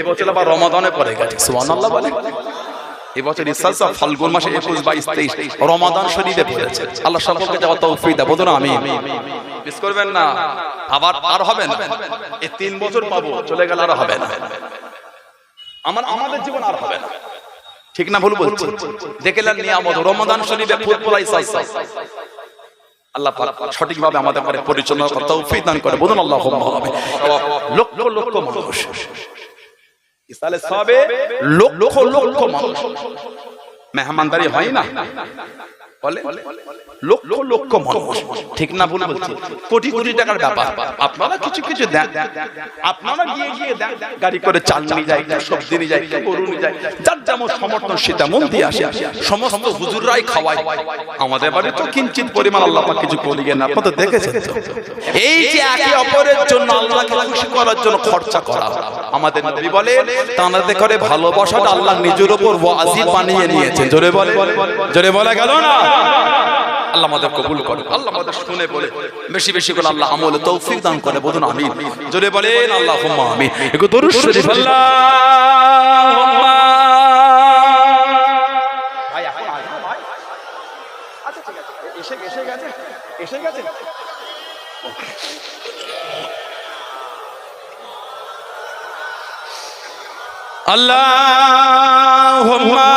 এবছর আবার রমাদানে পড়ে গেছে এবছর ইসালসা ফাল্গুন মাসে একুশ বাইশ তেইশ, রমাদান শরীরে পড়েছে। আল্লাহ সকলকে যাওয়ার তৌফিক না আমি মিস করবেন না, আবার আর হবে না। এই তিন বছর পাবো, চলে গেলে আর হবে না। আমার, আমাদের জীবন আর হবে না। ঠিক না ভুল বলছি? দেখলেন নিয়ামত, রমাদান শরীফে ফুটবলাই সালসা আল্লাহ সঠিকভাবে আমাদের পরিচালনা করতে তৌফিক দান করে। বলুন আল্লাহ লক্ষ লক্ষ মানুষ। ইসালে সবে লক্ষ লক্ষ মানুষ মেহমানদারি হয় না বলে লক্ষ লক্ষ মানুষ। ঠিক না ভুল বলছি? কোটি কোটি টাকার ব্যাপার। আপনারা কিছু কিছু দেন। আপনারা গিয়ে গিয়ে দেন। গাড়ি করে চাল নিয়ে যায় কেউ সবজি নিয়ে যায় কেউ গরু নিয়ে যায়। যার যেমন সমর্থন সে তেমন দিয়ে আসে। সমস্ত হুজুররাই খাওয়ায়। আমাদের বাড়ি তো কিঞ্চিত পরিমাণ আল্লাহ পাক কিছু করে গেন। আপনারা তো দেখেছেন। এই যে একে অপরের জন্য আল্লাহকে খুশি করার জন্য খরচা করা। আমাদের নবী বলে তানাতে করে ভালোবাসাটা আল্লাহ নিজের উপর ওয়াজি বানিয়ে নিয়েছেন। জোরে বলে জোরে বলা গেল না আল্লাহ আমাদের কবুল করে। আল্লাহ আমাদের শুনে বলে। বেশি বেশি করে আল্লাহ আমল তৌফিক দান করে। বলুন, আমিন। জোরে বলেন আল্লাহ আমিন। আল্লাহুম্মা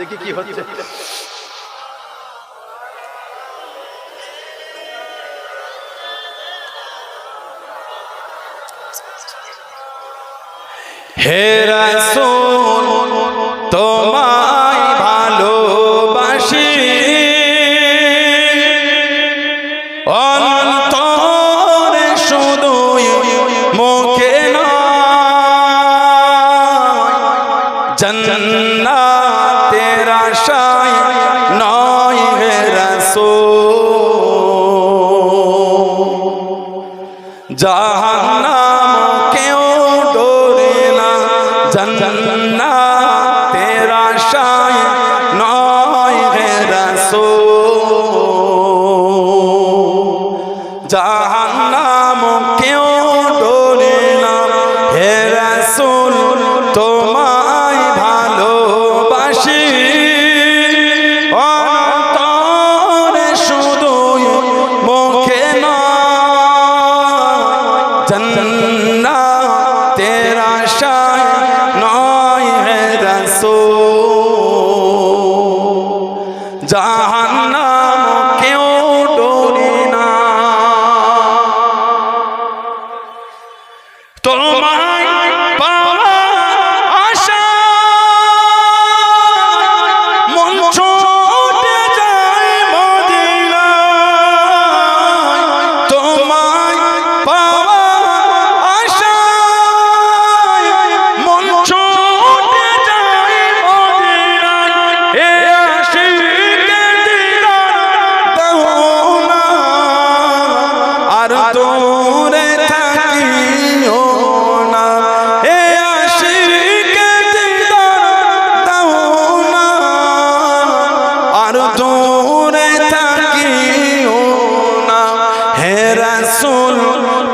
দেখি কি হচ্ছে। হে রাসূল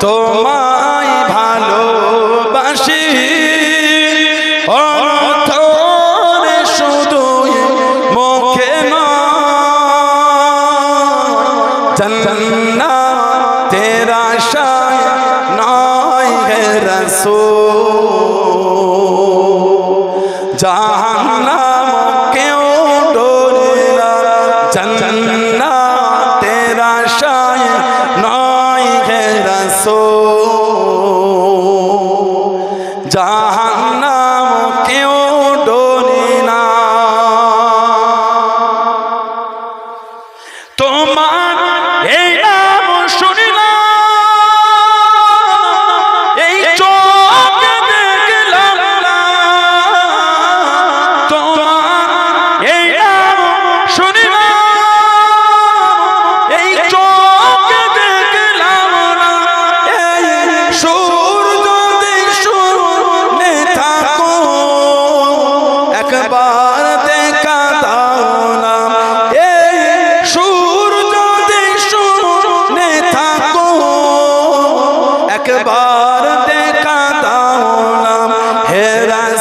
তোমায়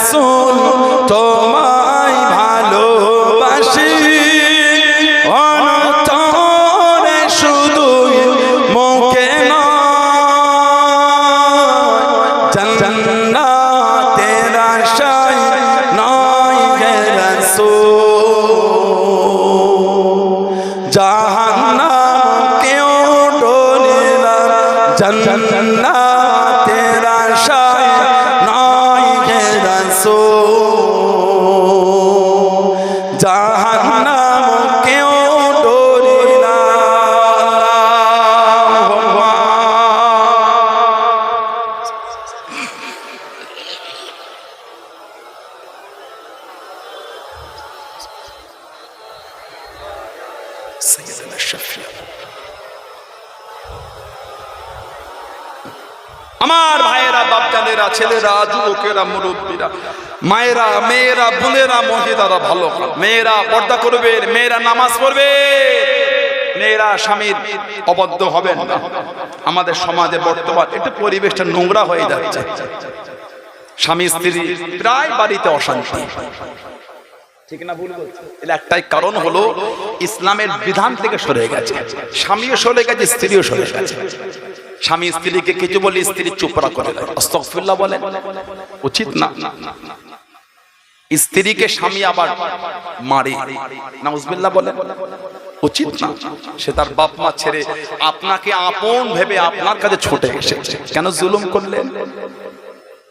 রাসূল তোমায় আমার ভাইয়েরা, বাপজানেরা, ছেলেরা, যুবকেরা, মুরব্বীরা, মায়েরা, মেয়েরা, বোনেরা, মহিলারা ভালো মেয়েরা পর্দা করবে, মেয়েরা নামাজ পড়বে। মেয়েরা স্বামীর অবদ্ধ হবেন না। আমাদের সমাজে বর্তমান একটু পরিবেশটা নোংরা হয়ে যাচ্ছে। স্বামী, স্ত্রী প্রায় বাড়িতে অশান্তি। ঠিক না ভুল বলছি? একটাই কারণ হলো, ইসলামের বিধান থেকে সরে গেছে। স্বামীও সরে গেছে, স্ত্রীও সরে গেছে। স্বামী স্ত্রীকে কিছু বলে স্ত্রী চুপরা করে দেয় আস্তাগফিরুল্লাহ বলেন, উচিত না। স্ত্রীকে স্বামী আবার মারে। নাউজুবিল্লাহ বলে উচিত না। সে তার বাপ মা ছেড়ে আপনাকে আপন ভেবে আপনার কাছে ছুটে এসেছে। কেন জুলুম করলেন?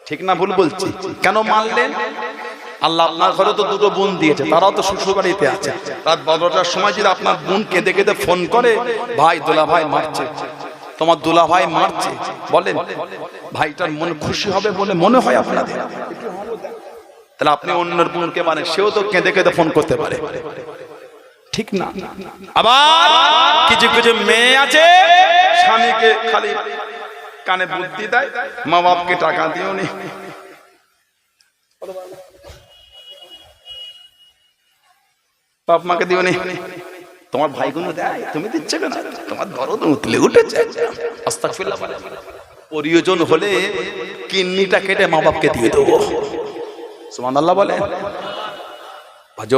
ঠিক না ভুল বলছি। কেন মানলেন আল্লাহ আপনার ঘরে তো দুটো বোন দিয়েছে, তারাও তো শ্বশুর বাড়িতে আছে। রাত বারোটার সময় যদি আপনার বোন কেঁদে কেঁদে ফোন করে, ভাই দোলা ভাই মারছে। তোমার দোলা ভাই মারছে। বলেন, ভাইটার মন খুশি হবে বলে মনে হয় আপনাদের। তাহলে আপনি অন্যের বোনকে মানে সেও তো কেঁদে কেঁদে ফোন করতে পারে। ঠিক না? আবার কিছু কিছু মেয়ে আছে, স্বামীকে খালি কানে বুদ্ধি দেয় মা বাপকে টাকা দিও নি। বাপ মাকে দিও নি। তোমার ভাইগুলো দেয়, তুমি দিচ্ছে কেন? তোমার দরদ উতলে উঠেছে। বলে। প্রয়োজন হলে কিডনিটা কেটে মা বাপকে দিয়ে দেবো। আল্লাহ বলে।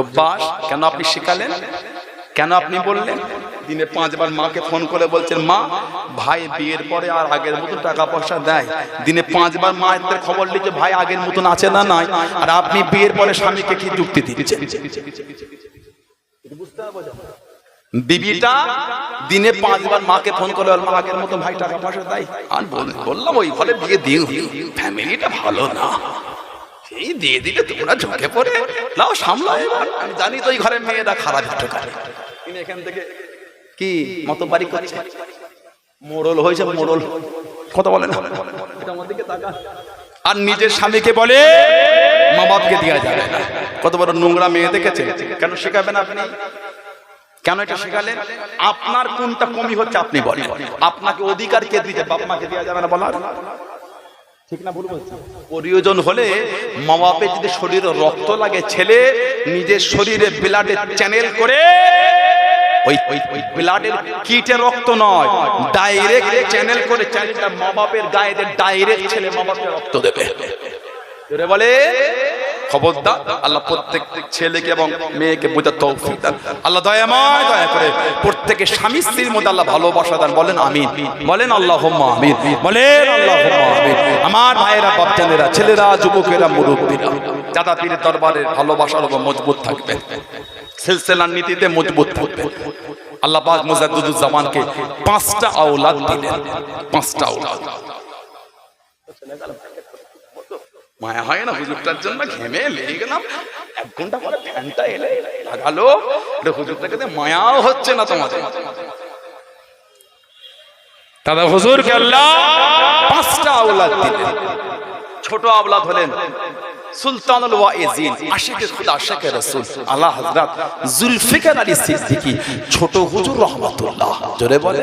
অভ্যাস কেন আপনি শিখালেন? কেন আপনি বললেন? দিনে পাঁচবার মাকে ফোন করে বলছেন, মা, ভাই বিয়ের পরে আর আগের মতো টাকা পয়সা দেয়। দিনে পাঁচবার মায়ের খবর লিখে, ভাই, আগের মতন আছে না নাই? আর আপনি বিয়ের পরে স্বামীকে কি যুক্তি দিচ্ছেন? বিবিটা দিনে পাঁচবার মাকে ফোন করে বলে, মা আগের মতো ভাই টাকা পয়সা দেয় আর বল- বললাম ওই ঘরে বিয়ে দিও ফ্যামিলিটা ভালো না। সেই দিয়ে দিলে তোমরা ঝুঁকে পড়ে। নাও সামলাও এবার। আমি জানি তো ওই ঘরের মেয়েরা খারাপ করে। তিনি এখান থেকে কি মত বাড়ি করছে? মোড়ল হয়েছে মোড়ল। কথা বলে না এটা আমার দিকে তাকান। আর নিজের স্বামীকে বলে মা বাপকে দেওয়া যাবে না। কত বড় নোংরা মেয়ে দেখেছে কেন শেখাবেন আপনি? কেন এটা শেখালেন? আপনার কোনটা কমি হচ্ছে আপনি বলেন। আপনাকে অধিকার কে দিয়েছে? বাপ মাকে দেওয়া যাবে না বলার? প্রয়োজন হলে মা যদি শরীরে রক্ত লাগে, ছেলে নিজের শরীরে চ্যানেল করে, ওই ব্লাডের রক্ত নয় চ্যানেল করে চ্যানেলটা মা বাপের ছেলে মা রক্ত দেবে। বলে খবরদার, আল্লাহ প্রত্যেক ছেলেকে এবং মেয়েকে বোঝার তৌফিক দান। আল্লাহ দয়াময় দয়া করে প্রত্যেকের স্বামী স্ত্রীর মধ্যে আল্লাহ ভালোবাসা দান। বলেন আমিন। বলেন আল্লাহ আমিন। বলেন আল্লাহ আমিন। আমার ভাইয়েরা, বাপজানেরা, ছেলেরা, যুবকেরা, মুরব্বীরা দাদা পীরের দরবারের ভালোবাসার উপর মজবুত থাকবে। সিলসিলার নীতিতে মজবুত থাকবে। আল্লাহ পাক মুজাদ্দুদুজ জামানকে পাঁচটা আওলাদ দিলেন। পাঁচটা আওলাদ। মায়া হয় না হুজুরটার জন্য? ঘেমে লেগে গেলাম। এক ঘণ্টা পরে ফ্যানটা এলে লাগালো। হুজুরটাকে মায়াও হচ্ছে না তোমাদের। দাদা হুজুর আল্লাহ? পাঁচটা আওলাদ দিলেন। ছোট আওলাদ হলেন সুলতানুল ওয়াইজিন আশিকে খুদা আশিকে রাসূল আলা হযরত জুলফিকার আলী সিদ্দিকী ছোট হুজুর রহমাতুল্লাহ। জোরে বলে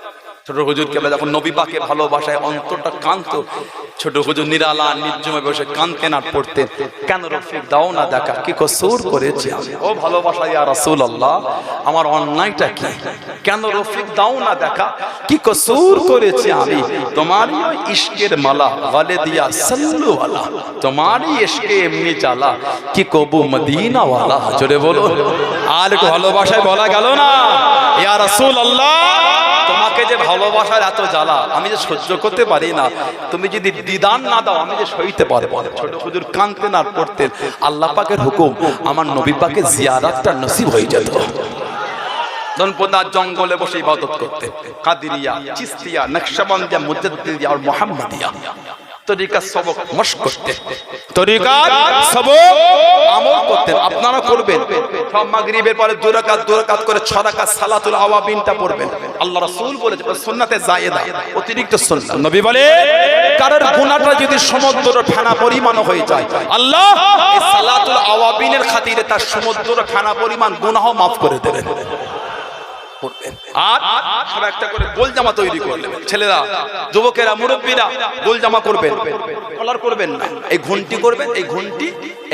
ছোট হুজুর কে যখন নবী পাকে ভালোবাসায় অন্তরটা কান্ত, ছোট হুজুর নিরালা নির্জমে বসে কানতেন কেনার পড়তেন। কেন রফিক দাও না দেখা, কি কসুর করেছি ও ভালোবাসা ইয়া রাসূলুল্লাহ, আমার অন্যায়টা কি? কেন রফিক দাও না দেখা, কি কসুর করেছি আমি? তোমারই ইশকের মালা, গলে দিয়া সল্লু আলা তোমারই ইশকে এমনি চালা কি কবু মদিনা ওয়ালা জোরে বলো আর ভালোবাসায় বলা গেল না। ইয়া রাসূলুল্লাহ। যে ভালোবাসার এত জ্বালা, আমি যে সহ্য করতে পারি না। তুমি যদি দিদান না দাও, আমি যে সইতে পারব ছোট হুজুর কাঁদতেন আর পড়তেন আল্লাহ পাকের হুকুম, আমার নবী পাকে জিয়ারাতটা নসিব হয়ে যেত। জঙ্গলে বসে ইবাদত করতে। কাদিরিয়া, চিস্তিয়া, নকশাবন্দিয়া, মুজাদ্দিদিয়া, আর মোহাম্মদিয়া। তরিকা সবক মশ করতে। তরিকা সবক আমল করতেন আপনারা করবেন। সব মাগরিবের পরে দু রাকাত দু রাকাত করে ছ রাকাত সালাতুল আওয়াবিনটা পড়বেন। আল্লাহ রাসূল বলেছে সুন্নাতে জায়েদা অতিরিক্ত সুন্নাত। নবী বলে কারোর গুনাহটা যদি সমুদ্র ফেনা পরিমাণ হয়ে যায় আল্লাহ এই সালাতুল আওয়াবিনের খাতিরে তার সমুদ্র ফেনা পরিমাণ গুনাহ মাফ করে দেবেন। আর একটা করে গোল জামা তৈরি ছেলেরা, যুবকেরা গোল জামা করবেন। কলার করবেন এই করবেন, এই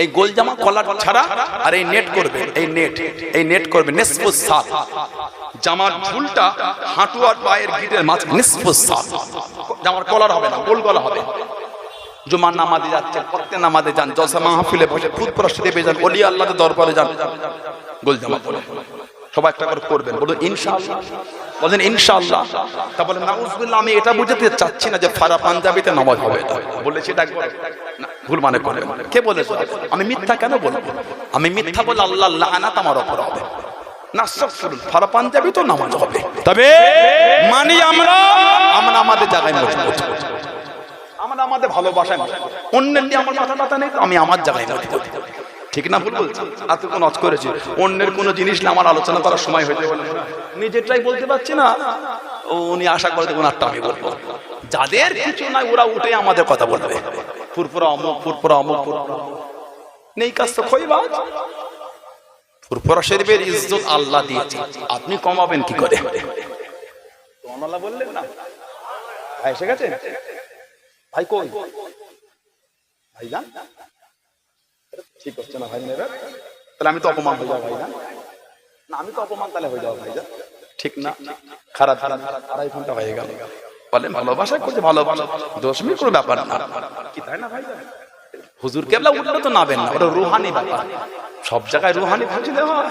এই গোল জামা ছাড়া আর এই নেট করবেন, এই নেট এই নেট করবেন জামার ঝুলটা হাঁটু আর পায়ের গিটের সাত জামার কলার হবে না, গোল গলা হবে। জুমার নামাজে যাচ্ছেন, প্রত্যেক নামাজে যান, জলসা মাহফিলে বসে প্রশ্ন দেবে যান, অলি আল্লাহর দরবারে যান। গোল জামা সবাই একটা করে করবেন। বলুন, ইনশাআল্লাহ। বলেন ইনশাআল্লাহ। তা বলেন নাউজুবিল্লাহ, আমি এটা বুঝতে চাচ্ছি না যে ফারা পাঞ্জাবিতে নামাজ হবে। বলেছি এটা ভুল মানে করবেন কে বলেছে? আমি মিথ্যা কেন বলব? আমি মিথ্যা বলে আল্লাহ লানাত আমার উপর হবে। আমি আমার জায়গায় ঠিক না ভুল বলছি? কোন অজ করেছি অন্যের কোনো জিনিস না আমার আলোচনা করার সময় হয়ে। যাবে নিজেরটাই বলতে পারছি না। উনি আশা করে ওনারটা আমি বলব। যাদের কিছু নাই, ওরা উঠে আমাদের কথা বলবে। ফুরফুরা অমুক ফুরফুরা অমুক নেই কাজ তো খইবা ফুরফুরা শরীফের ইজ্জত আল্লাহ দিয়েছে। আপনি কমাবেন কি করে? আল্লাহ বললেন না। ভাই, এসে গেছে ভাই কই? ভাই ঠিক হচ্ছে না ভাই নেবে। তাহলে আমি তো অপমান হয়ে যাব ভাই না না আমি তো অপমান তাহলে হয়ে যাব ভাই ঠিক না। খারাপ খারাপ আড়াই ঘণ্টা হয়ে গেল। বলে ভালোবাসা করছে ভালোবাসা। দোষ মিনিট কোনো ব্যাপার না। কি তাই না ভাই হুজুর কেবলা উঠলে তো নাবেন না ওটা রুহানি ব্যাপার। সব জায়গায় রুহানি বুঝলে হয়।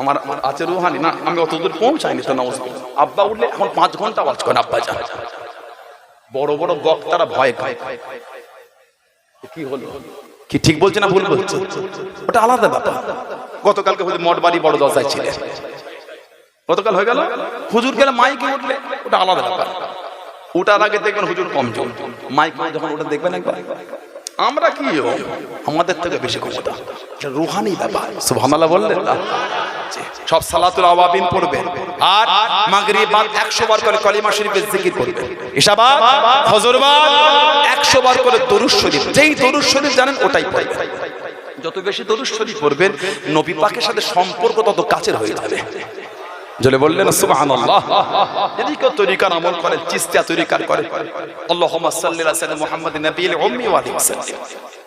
আমার আমার আছে রুহানি। না আমি অত দূর পৌঁছাইনি তো নমস আব্বা উঠলে এখন পাঁচ ঘণ্টা ওয়াজ করেন আব্বা যা বড় বড় বক্তারা ভয় খায় কি হলো? কি ঠিক বলছে না ভুল বলছে? ওটা আলাদা ব্যাপার। গতকালকে হুজুর মঠ বাড়ি দশায় ছিলেন। গতকাল হয়ে গেল। হুজুর গেলে মাইকে উঠলে, ওটা আলাদা ব্যাপার। ওটার আগে দেখবেন হুজুর কম জল মাইক যখন ওটা দেখবেন একবার। আমরা কি? আমাদের থেকে বেশি ক্ষমতা। রুহানি ব্যাপার। সুবহানাল্লাহ বললেন। সব সালাতুল আওয়াবিন পড়বেন। আর মাগরিব বাদ 100 বার করে কলিমা শরীফের জিকির করবেন ইশাবাদ ফজরবাদ 100 বার করে দরুদ শরীফ। যেই দরুদ শরীফ জানেন ওটাই পড়বেন যত বেশি দরুদ শরীফ পড়বেন, নবী পাকের সাথে সম্পর্ক তত কাছের হয়ে যাবে। জলে বললেন, সুবহানাল্লাহ। যদি কেউ তরিকার আমল করেন চিস্তিয়া তরিকার করে। আল্লাহুম্মা সাল্লি আলা সাইয়্যিদিনা মুহাম্মাদিন নাবিয়িল উম্মি ওয়া আলিহি ওয়াসাল্লাম।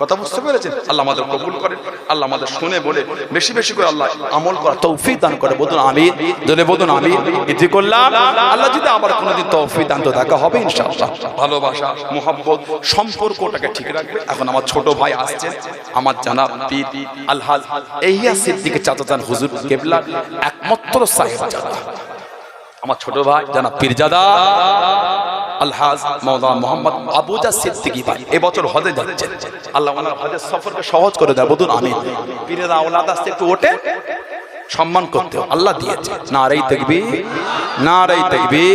কথা বুঝতে পেরেছেন? আল্লাহ আমাদের কবুল করেন, আল্লাহ আমাদের শুনে বলে, বেশি বেশি করে আল্লাহ আমল করা তৌফিক দান করে। বলুন আমি জলে বলুন আমিন। ইতি করলাম, আল্লাহ যদি আবার কোনোদিন তৌফিক দান তো দেখা হবে ইনশাআল্লাহ। ভালোবাসা, মোহাব্বত, সম্পর্কটাকে ঠিক রাখবে। এখন আমার ছোট ভাই আসছে আমার জানা পীর আলহাজ এইয়া সিদ্দিকে চাচাচান হুজুর কেবলা, একমাত্র সাহেব আমার ছোট ভাই জানা পীরজাদা। আলহাজ মৌলানা মোহাম্মদ আবুজা সিদ্দিকি ভাই, এবছর হজে যাচ্ছেন। আল্লাহ ওনার হজের সফরকে সহজ করে দেয়, বলুন আমি পীরের আওলাদ আসতে একটু ওঠে। সম্মান করতে আল্লাহ দিয়েছে। না রে দেখবি না দেখবি